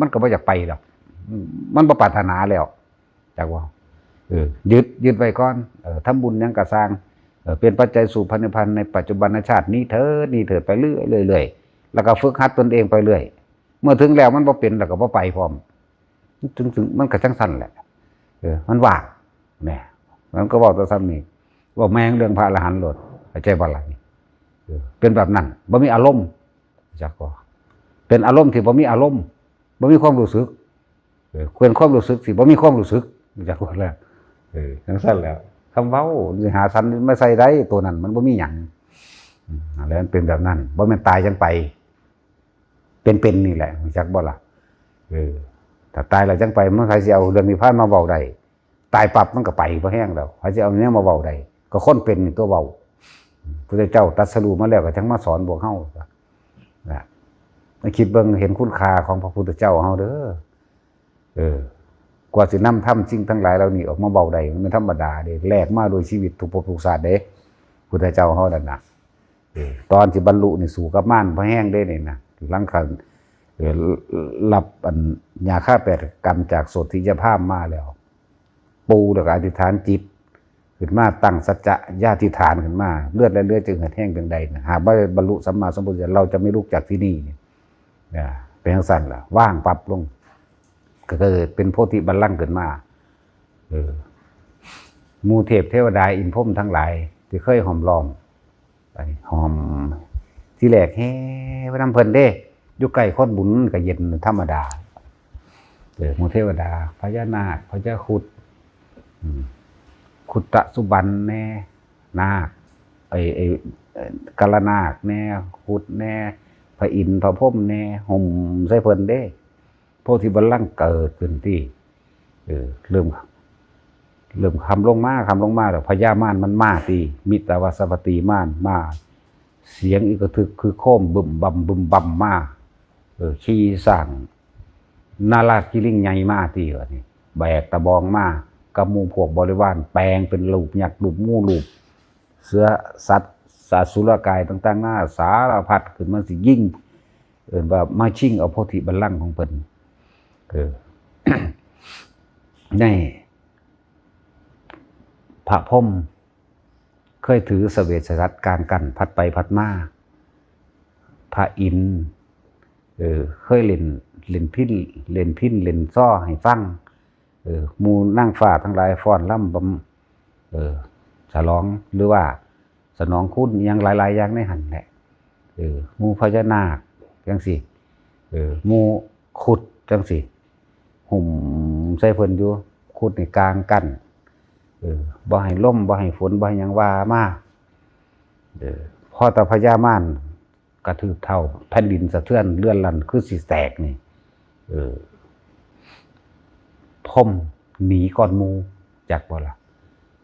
มันก็บ่อยากไปหรอกมันบ่ปรารถนาแล้วจากว่าเออยึดยึดไว้ก่อนเออทำบุญยังกระสร้างเออเป็นปัจจัยสู่พันธุพันธ์ในปัจจุบันชาตินี้เถิดนี่เถิดไปเรื่อยเรื่อยแล้วก็ฝึกหัดตนเองไปเรื่อย เมื่อถึงแล้วมันบ่เป็นแล้วก็บ่ไปพร้อมถึงถึงมันก็จังสั่นแหละเออมันว่างแน่มันก็บอกตัวซ้ำนี่ว่าแม่งเรื่องพระอรหันต์โลดใจบ่ล่ะนี่เออเป็นแบบนั้นบ่มีอารมณ์จักบ่เป็นอารมณ์ที่บ่มีอารมณ์ บ่มีความรู้สึกเควรความรู้สึกสิบ่มีความรู้สึกจักว่าแล้วเออจังซั่นแล้วคำเว้าสิหาสันไม่ใส่ได้ตัวนั้น มันบ่มีหยังอืมแล้วมันเป็นแบบนั้นบ่แม่นตายจังไป เป็นๆนี่แหละจักบ่ล่ะเออถ้าตายแล้วจังไปมันใครสิเอาเรื่องนิพพานมาเว้าได้ตายปับมันก็ไปบ่แห้งแล้วใครสิเอาเนี้ยมาเว้าได้ก็คนเป็นนี่ตัวเว้าพระเจ้าตรัสรู้มาแล้วก็จังมาสอนพวกเฮานะ คิดเบิ่งเห็นคุณค่าของพระพุทธเจ้าเฮาเด้อเออ กว่าสินำทำสิ่งทั้งหลายเหล่านี้ออกมาเว้าได้มันธรรมดาเด้แลกมาโดยชีวิตทุกภพทุกชาติเด้พุทธเจ้าเฮานั่นนะเออตอนสิบรรลุนี่สู่กับม่านบ่แห้งเด้นี่นะหลังคันเอ่อรับอันยาฆ่าแปดกรรมจากโสติยภาพมาแล้ว ปูแล้วก็อธิษฐานจิตขึ้นมาตั้งสัจจะญาติฐานขึ้นมา เลือดและเลือดจึงเหือดแห้งเพียงใดนะหากว่บรรลุสัมมาสัมพุทธเจ้าเราจะไม่ลุกจากที่นี่เนี่ย เป็นทังสั้นล่ะว่างปรับลง ก็เกิดเป็นโพธิบัลลังก์ขึ้นมาเออมูเทพเทวดาอินพรหมทั้งหลาย ที่เคยหอมล้อมไปหอม ที่แรกแฮ่พระนำเพลินเด้อยู่ใกล้นบุญก็เย็นธรรมดาเออมูเทวดา พญานาคพญาครุดขุตตะสุบันแน่นาคไอไอกาลนาคแน่ขุดแน่ พระอินทร์พระพรหมแน่ห่มใส่เพลินเด้โพธิบัลลังก์เกิดขึ้นที่เออเริ่มเริ่มคำลงมาคำลงมาแล้วพญามารมันมาตีมิตรวสปตีมารมา เสียงอีกระทึกคือโคมบึมบัมบึมบัมมาเออขี่สั่งนารากิลิงใหญ่มาตีวะนี่แบกตะบองมากับหมูพวกบริวารแปลงเป็นลูกหยักลูกงูลูกเสือสัตว์ สัตว์สุรกายต่างๆหน้า สารพัดขึ้นมาสิยิ่งเอินว่ามาชิงเอาโพธิบัลลังก์ของเพิ่นเออในพระพมเคยถือเสเวตฉัตกางกันพัดไปพัดมาพระอินเออเคยเล่นเล่นพินเล่นพินเล่นซ้อให้ฟังเออมูนั่งฟ้าทั้งหลายฟ้อนล่ำบำเออฉลองหรือว่า สนองคุณอยังหลาย ๆ อย่างในหันแหละเออมูพญานาคจังสิเออมูขุดจังสิหุ่มใส่เพิ่นอยู่ขุดในกลางกันเออบ่ให้ล่มบ่ให้ฝนบ่ให้ยังว่ามาเออพ่อตาพญามารกระทืบเท่าแผ่นดินสะเทือนเลื่อนลันคือสิแตกนี่ เออพมหนีก่อนมูจากบ่ละ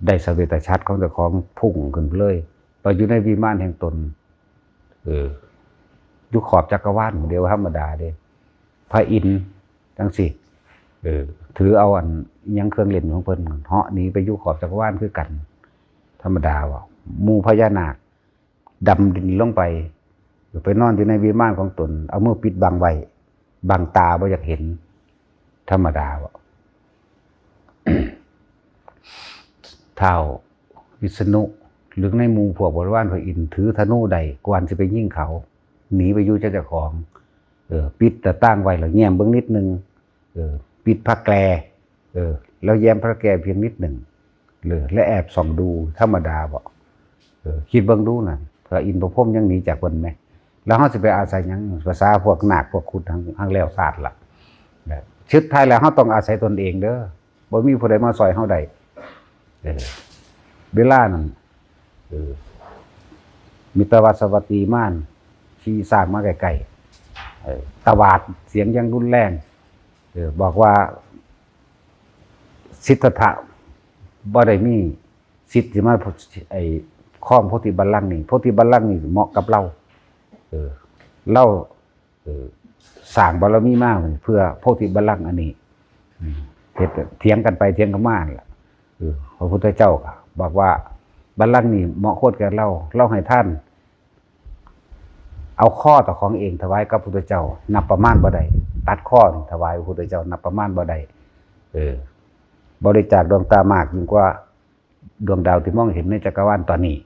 ได้สเวตชัดของเจ้าของพุ่งขึ้นเลย ไปอยู่ในวิมานแห่งตน เอออยู่ขอบจักรวาลเดียวธรรมดาเด้พระอินทร์จังสิเออ ถือเอาอันยังเครื่องเล่นของเพิ่นเหาะหนีไปอยู่ขอบจักรวาลคือกัน ธรรมดาว่ามูพญานาคดำดินลงไปไปนอนอยู่ในวิมานของตน เอามือปิดบังไว้บังตาบ่อยากเห็น ธรรมดาว่าเท้าวิษณุ หรือในหมู่พวกบริวารพระอินทร์ถือธนูใดกวนจะไปยิงเขา หนีไปยู่เจ้าของ เออ ปิดแต่ตั้งไว้แล้วแง้มเบื้องนิดนึง เออ ปิดพระแกรเออ แล้วแย้มพระแกรเพียงนิดหนึ่งเลยและแอบส่องดูธรรมดาบ่เออ คิดเบิ่งดูน่ะพระอินทร์พระพรมยังหนีจากเพิ่นไหมแล้วเขาจะไปอาศัยยังภาษาพวกหนักพวกขุดทางทางแล้วศาสตร์ล่ะชุดไทยแล้วเขาต้องอาศัยตนเองเด้อบ่มีผู้ใดมาซอยเขาได้เออเวลานั้น ออมิตรวัสวัตตีม่านขี่สร้างมาไกลๆตวาดเสียงยังรุนแรงเออบอกว่า สิทธัตถะบ่ได้มีสิทธิ์ที่มาไอ้ข้องโพธิบัลลังก์นี่โพธิบัลลังก์นี่เหมาะกับเรา เออเล่าเออสร้างบารมีมากเพื่อโพธิบัลลังก์อันนี้เถียงกันไปเถียงกันมานั่นล่ะเอพระพุทธเจ้าบอกว่า บัลลังก์นี่เหมาะโคตรแก่เราเล่าให้ท่าน เอาข้อต่อของเองถวายกับพุทธเจ้า นับประมาณบ่ได้ตัดข้อถวายพระพุทธเจ้า นับประมาณบ่ได้เออ บริจาคดวงตามากยิ่งกว่าดวงดาวที่มองเห็นในจักรวาลตอนนี้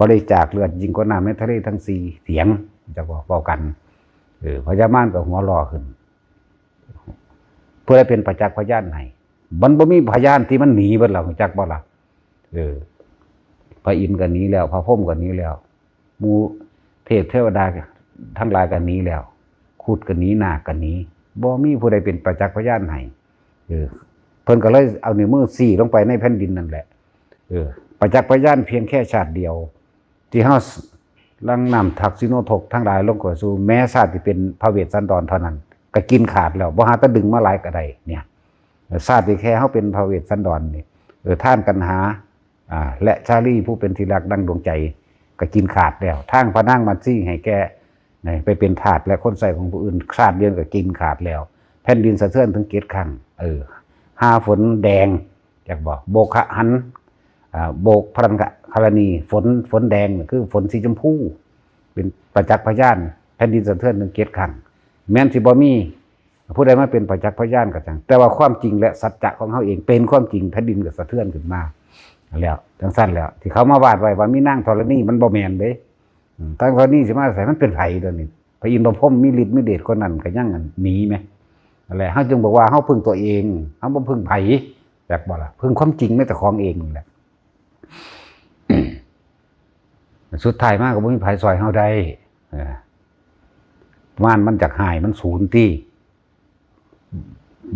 บริจาคเลือดยิ่งกว่าน้ำในทะเลทั้งสี่เสียงจะบอกเบากันเออพญามารก็หัวรอขึ้น เพื่อให้เป็นประจักษ์พยานให้มันบ่มีพยานที่มันหนีเบิดเราจักบ่ล่ะเออ พระอินทร์ก็หนีแล้ว พระพรหมก็หนีแล้วมูเทพเทวดาทั้งหลายก็หนีแล้วขุดก็หนีนาก็หนีบ่มีผู้ใดเป็นประจักษ์พยานให้เออเพิ่นก็เลยเอานิ้วมือสี่ลงไปในแผ่นดินนั่นแหละ เออ ประจักษ์พยานเพียงแค่ชาติเดียว ที่เฮาลังนำทักซิโนทกทั้งหลายลงก่อสู่แม้ชาติที่เป็นพระเวสสันดรเท่านั้น ก็กินขาดแล้วบ่หาตะดึงมาหลายก็ไดเนี่ยชาติที่แค่เฮาเป็นพระเวสสันดรนี่เออท่านกันหา และชาลีผู้เป็นที่รักดังดวงใจก็กินขาดแล้วทางพนั่งมันซี่ให้แกไปเป็นทาสและคนใส่ของผู้อื่นชาติเดียวก็กินขาดแล้ว แผ่นดินสะเทือนถึงเกตครั้งเออห้าฝนแดงอยากบอกโบกหันโบกพรังกะคารณีฝนฝนแดงคือฝนสีชมพูเป็นประจักษ์พยานแผ่นดินสะเทือนหนึ่งเกตขังแม้นสิบ่มีผู้ใดมาเป็นประจักษ์พยานก็จังแต่ว่าความจริงและสัจจะของเขาเองเป็นความจริงแผ่นดินก็สะเทือนขึ้นมา แล้วจังสั้นแล้ว ที่เขามาวาดไว้ว่ามีนางธรณีมันบ่แมนเด้ตั้งธรณีสิมาใส่มันเป็นไผเดี๋ยวนี้พระอินทร์พรมมีฤทธิ์มีเดชคนนั้นก็ยังอันหนีไหมอะไรเฮาจึงบอกว่าเฮาพึ่งตัวเองเฮาบ่พึ่งไผ่แบกบ่ละพึ่งความจริงในแต่ของเองแหละสุดท้ายมากก็บ่มีไผซอยเฮาได้ม่านมันจากหายมันศูนย์ที่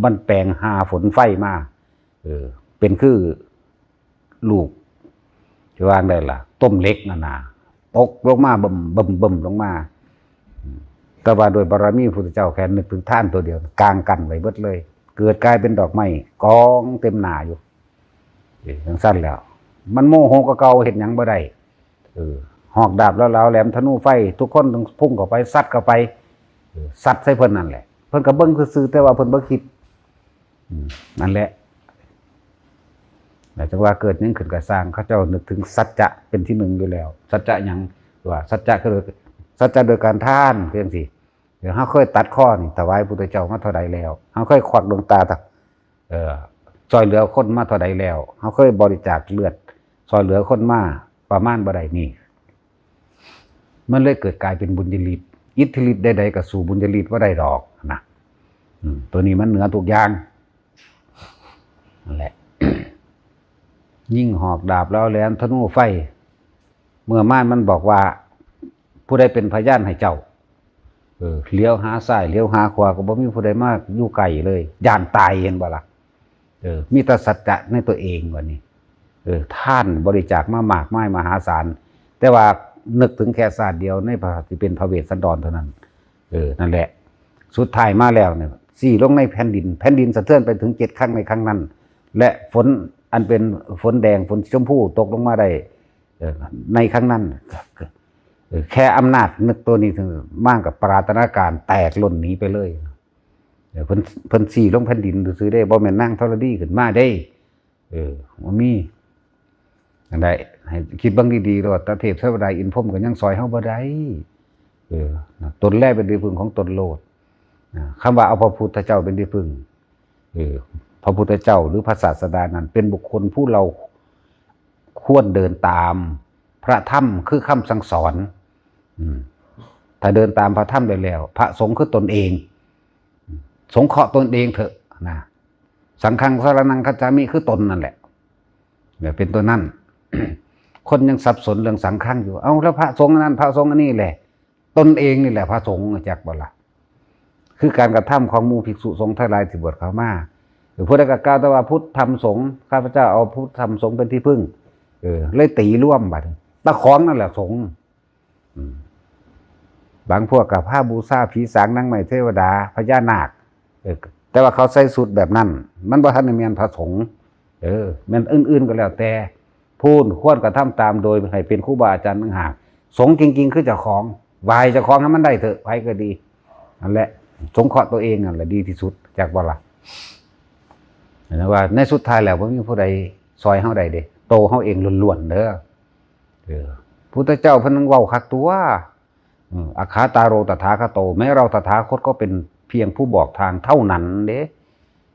มันแปลงหาฝนไฟมาเออ เป็นคือ ลูกจะวางได้ล่ะ ต้มเล็กนานาตกลงมาบ่มบ่มบ่มลงมา แต่ว่าโดยบารมีพระพุทธเจ้าแค่นึกถึงท่านตัวเดียว กลางกันไว้เบิดเลย เกิดกลายเป็นดอกไม้กองเต็มหนาอยู่เอ้ยจังสั้นแล้ว มันโมโหก็เก่าเห็นยังบ่ได้เออหอกดาบแล้วแล้วแหลมธนูไฟ ทุกคนต้องพุ่งเข้าไปซัดเข้าไปซัดใส่เพิ่นนั่นแหละ เพิ่นก็เบิ่งซื่อแต่ว่าเพิ่นบ่คิดนั่นแหละ แต่จังว่าเกิดยังขึ้นก็สร้างเขาเจ้านึกถึงสัจจะเป็นที่หนึ่งอยู่แล้ว สัจจะยังว่าสัจจะคือสัจจะโดยการท่านเพียงสิเดี๋ยวเฮาเคยตัดข้อนี่ถวายพุทธเจ้ามาเท่าใดแล้วเฮาเคยควักดวงตาตะเออช่วยเหลือคนมาเท่าใดแล้วเฮาเคยบริจาคเลือดซอยเหลือคนมาประมาณบ่ได้นี่มันเลยเกิดกลายเป็นบุญญาลิตอิทธิฤทธิ์ใดๆก็สู่บุญญาลิตว่าได้ดอกนะตัวนี้มันเหนือทุกอย่างนั่นแหละ ยิ่งหอกดาบแล้วแหลมธนูไฟ เมื่อม่านมันบอกว่า ผู้ใดเป็นพยานให้เจ้า เออเลี้ยวหาซ้ายเลี้ยวหาขวาก็บ่มีผู้ใดมากอยู่ไกลเลยย่านตายเห็นบ่ล่ะเออ มีแต่สัจจะในตัวเองวันนี้ เออ ท่านบริจาคมามากไมายมหาศาล แต่ว่านึกถึงแค่ศาสตร์เดียวในพระที่เป็นพระเวสสันดรเท่านั้น เออ นั่นแหละ สุดท้ายมาแล้วเนี่ยสี่ลงในแผ่นดิน แผ่นดินสะเทือนไปถึงเจ็ดครั้งในครั้งนั้น และฝน อันเป็นฝนแดงฝนชมพูตกลงมาได้ในครั้งนั้นแค่อำนาจนึกตัวนี้ถึงมากกับปรารถนาการแตกหล่นหนีไปเลยเพิ่นเพิ่นสี่ลงแผ่นดินซื้อได้บ่แม่นนั่งธรณีขึ้นมาได้ เออว่ามีอันใดให้คิดบ้างดีๆรอดตาเทพเทวดาอินพรมก็ยังซอยเฮาบ่ได้เออตนแรกเป็นที่พึ่งของตนโลดนะคำว่าเอาพระพุทธเจ้าเป็นที่พึ่งเออ พระพุทธเจ้าหรือพระศาสดานั้น เป็นบุคคลผู้เราควรเดินตาม พระธรรมคือคำสั่งสอนอถ้าเดินตามพระธรรมได้แล้ว พระสงฆ์คือตนเอง สงเคราะห์ตนเองเถอะนะสังฆังสารนังคจามิคือตนนั่นแหละเนี่ยเป็นตัวนั่นคนยังสับสนเรื่องสังฆังอยู่ เอาแล้วพระสงฆ์นั้นพระสงฆ์นนี้แหละ ตนเองนี่แหละ พระสงฆ์จากบ่ละคือการกระทำของมูภิกษุสงฆ์ทั้งหลายที่บวชเข้ามา หรือพุทธกกาวแต่ว่าพุทธธรรมสงฆ์ข้าพเจ้าเอาพุทธธรรมสงฆ์เป็นที่พึ่ง เออเลยตีร่วมบัดตะของนั่นแหละสงฆ์บางพวกกับผ้าบูซาผีสางนางไม้เทวดาพญานาคเออแต่ว่าเขาใส่สุดแบบนั้น มันบ่ทันได้แมีนพระสงฆ์เออมันอื่น ๆก็แล้วแต่ พูนควรกระทำตามโดยให้เป็นครูบาอาจารย์ต่างหากสงฆ์จริง ๆ คือเจ้าของวายเจ้าของให้มันได้เถอะไปก็ดีนั่นแหละสงเคราะห์ตัวเองนั่นแหละดีที่สุดจากบ่ละ นไหมว่าในสุดท้ายแล้วบ่มีผู้ใดซอยเฮาได้เด้โตเฮาเองล้วนๆเด้อเออพุทธเจ้าเพิ่นนึงเว้าคักตัวอาคาตาโรตถาคโต แม้เราตถาคตก็เป็นเพียงผู้บอกทางเท่านั้นเด้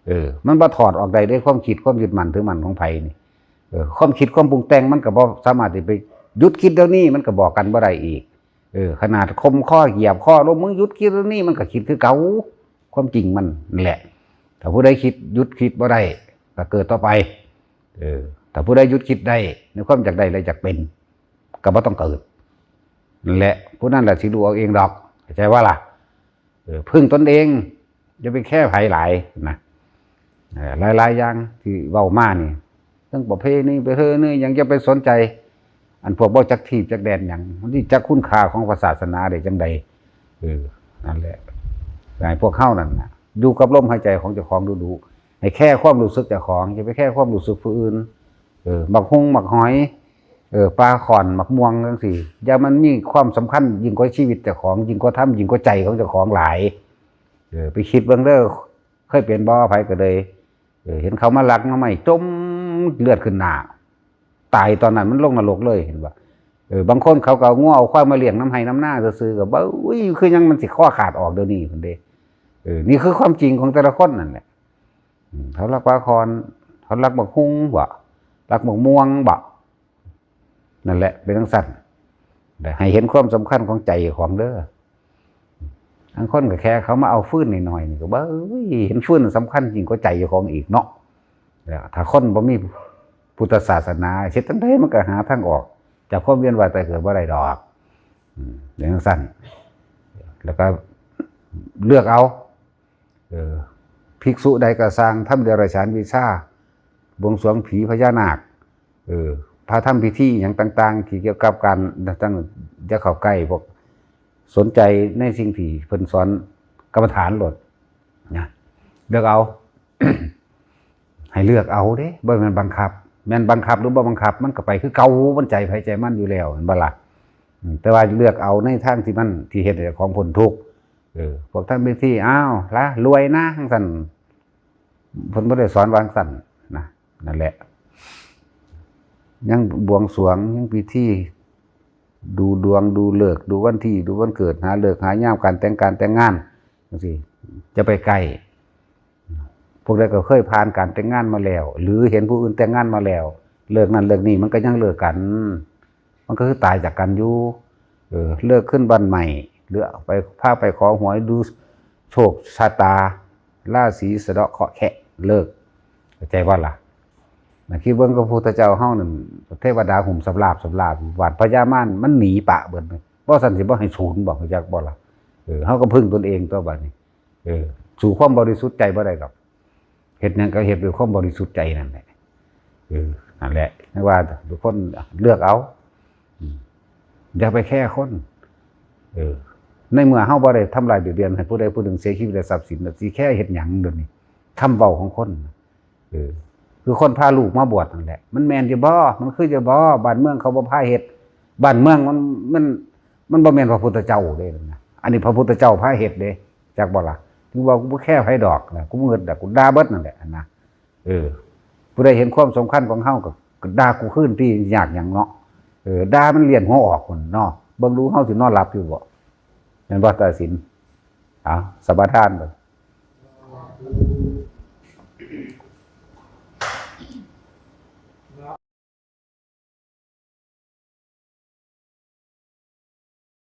เออ มันบ่ถอดออกใดได้ความคิดความยึดมั่นถือมั่นของไผนี่เออความคิดความปรุงแต่งมันก็บ่สามารถที่ไปหยุดคิดเดี๋ยวนี้มันก็บอกกันบ่ได้อีก เออ ขนาดคมข้อเหยียบข้อลงมึงหยุดคิดเดี๋ยวนี้มันก็คิดคือเก่าความจริงมันแหละ ถ้าผู้ใดคิดยุดคิดบ่ได้ก็เกิดต่อไป เออถ้าผู้ใดยุดคิดได้ในความจากได้และจากเป็น ก็บ่ต้องเกิดนั่นแหละผู้นั้นแหละสิรู้เอาเองดอกเข้าใจว่าล่ะเออพึ่งตนเองจะไปแค่ไผหลายนะเออหลายอย่างที่เว้ามานี่เรื่องประเพณีไปเฮ้อนี่ยังจะไปสนใจ อันพวกบ่จักทีบจักแดนหยังมันที่จักคุณค่าของศาสนาได้จังใดเออนั่นแหละให้พวกเข้านั่นน่ะ อยู่กับลมหายใจของเจ้าของดูๆให้แค่ความรู้สึกเจ้าของอย่าไปแค่ความรู้สึกผู้อื่น เออหมักฮงหมักหอย เออปลาขอนหมักม่วงจังซี่อย่ามันมีความสำคัญยิ่งกว่าชีวิตเจ้าของยิ่งกว่าธรรมยิ่งกว่าใจของเจ้าของหลาย เออไปคิดเบิ่งเด้อเคยเป็นบ่อไผก็เลยเออเห็นเขามาลักมาไม่จมเลือดขึ้นหนาตายตอนนั้นมันลงนรกเลยเห็นบ่เออบางคนเขาก็งัวเอาควายมาเลี้ยงน้ำให้น้ำหน้าซื่อก็บ่อุ้ยคือยังมันสิข้อขาดออกเดี๋ยวนี้พุ่นเด้เออนี่คือความจริงของแต่ละคนนั่นแหละเขารักปลาคอนเขารักบักฮุ้งบ่รักหมกม่วงบะนั่นแหละ เป็นทั้งสั้นแต่ให้เห็นความสำคัญของใจของเด้อทั้งคนก็แค่เขามาเอาฟื้นหน่อยๆนี่ก็บ่เอ้ยเห็นฟื้นสำคัญจริงกว่าใจของอีกเนาะแล้วถ้าคนบ่มีพุทธศาสนาเช็ดตั้งได้มันก็หาทางออก จากความเวียนว่ายตายเกิดบ่ได้ดอกอืมเป็นทั้งสั้นแล้วก็เลือกเอา ภิกษุใดก็สร้างทำเดรัจฉานวิชาบวงสรวงผีพญานาคเออพาทำพิธีอย่างต่างๆที่เกี่ยวกับการตั้งจะเข้าใกล้พวกสนใจในสิ่งที่เพิ่นสอนกรรมฐานหลดนะเลือกเอา ให้เลือกเอาเด้บ่ม่นบังคับ แม่นบังคับหรือบ่บังคับ มันก็ไปคือเก่ามันใจไผใจมันอยู่แล้วเห็นบ่ล่ะแต่ว่าเลือกเอาในทางที่มันที่เฮ็ดให้ของพ้นทุกข์ เออพวกท่านพิธีอ้าวละรวยนะจังซั่นเพิ่นบ่ได้สอนวางซั่นนะนั่นแหละ ยังบวงสรวงยังพิธีดูดวงดูเลิก ดูวันที่ ดูวันเกิดหาเลิกหายามการแต่งการแต่งงานจังซี่จะไปใกลพวกใดก็เคยผ่านการแต่งงานมาแล้ว หรือเห็นผู้อื่นแต่งงานมาแล้ว เลิกนั้นเลิกนี้มันก็ยังเลิกกัน มันก็คือตายจากกันอยู่เออเลิกขึ้นบ้านใหม่ หรือไปพาไปขอหวยดูโชคชะตาราศีสะเดาะเคาะแคะเลิกเข้าใจว่าล่ะนะคิดเบิ่งกับพระพุทธเจ้าเฮานั่นเทวดาหุ่มสำลาบสำลาบหวาดพญามารมันหนีปะเบิดเลยบ่สันสิบ่ให้ศูนย์บ่รู้จักบ่ล่ะเออเฮาก็พึ่งตนเองตัวบัดนี้ เออ สู่ความบริสุทธิ์ใจบ่ได้ดอกเฮ็ดหยังก็เฮ็ดด้วยความบริสุทธิ์ใจนั่นแหละเออนั่นแหละไม่ว่าทุกคนเลือกเอาอย่าไปแค่คน เออ ในเมื่อเฮาบ่ได้ทำลายเบียดเบียนให้ผู้ใดผู้หนึ่งเสียชีวิตและทรัพย์สินสิแค่เฮ็ดหยังเดี๋ยวนี้คำเว้าของคนเออคือคนพาลูกมาบวชนั่นแหละมันแมนจะบ่มันคือจะบ่บ้านเมืองเขาบ่พาเฮ็ดบ้านเมืองมันมัน มันบ่แม่นพระพุทธเจ้าเด้นะอันนี้พระพุทธเจ้าพาเฮ็ดเด้จักบ่ล่ะถึงว่ากูบ่แค่ไผดอกนะกูเงินดอกกูด่าเบิดนั่นแหละนะเออผู้ใดเห็นความสำคัญของเฮาก็ก็ด่ากูขึ้นที่อยากหยังเนาะเออด่ามันเลียนหัวออกคนเนาะเบิ่งดูเฮาสินอนหลับอยู่บ่ นั่นว่าตาสินอะสมาทานไป